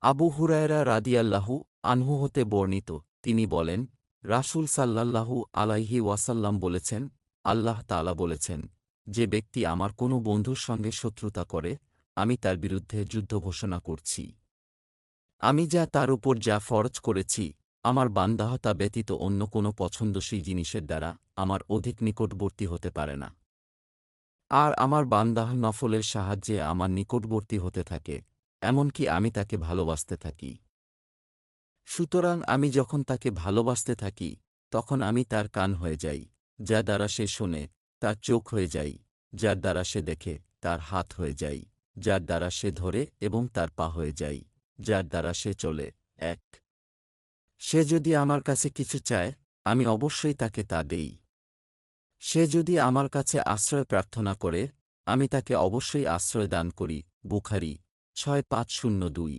আবু হুরায়রা রাদিয়াল্লাহু আনহু হতে বর্ণিত। তিনি বলেন, রাসূল সাল্লাল্লাহু আলাইহি ওয়াসাল্লাম বলেছেন, আল্লাহ তাআলা বলেছেন, যে ব্যক্তি আমার কোনো বন্ধুর সঙ্গে শত্রুতা করে, আমি তার বিরুদ্ধে যুদ্ধ ঘোষণা করছি। আমি যা তার উপর যা ফরজ করেছি, আমার বান্দাহতা ব্যতীত অন্য কোনো পছন্দসী জিনিসের দ্বারা আমার অধিক নিকটবর্তী হতে পারে না। আর আমার বান্দাহ নফলের সাহায্যে আমার নিকটবর্তী হতে থাকে। এমনকি আমি তাকে ভালোবাসতে থাকি। সুতরাং আমি যখন তাকে ভালোবাসতে থাকি, তখন আমি তার কান হয়ে যাই যা দ্বারা সে শোনে, তার চোখ হয়ে যাই, যার দ্বারা সে দেখে, তার হাত হয়ে যাই, যার দ্বারা সে ধরে এবং তার পা হয়ে যাই, যার দ্বারা সে চলে। এক, সে যদি আমার কাছে কিছু চায়, আমি অবশ্যই তাকে তা দেই। সে যদি আমার কাছে আশ্রয় প্রার্থনা করে, আমি তাকে অবশ্যই আশ্রয় দান করি, বুখারি ছয় পাঁচ শূন্য দুই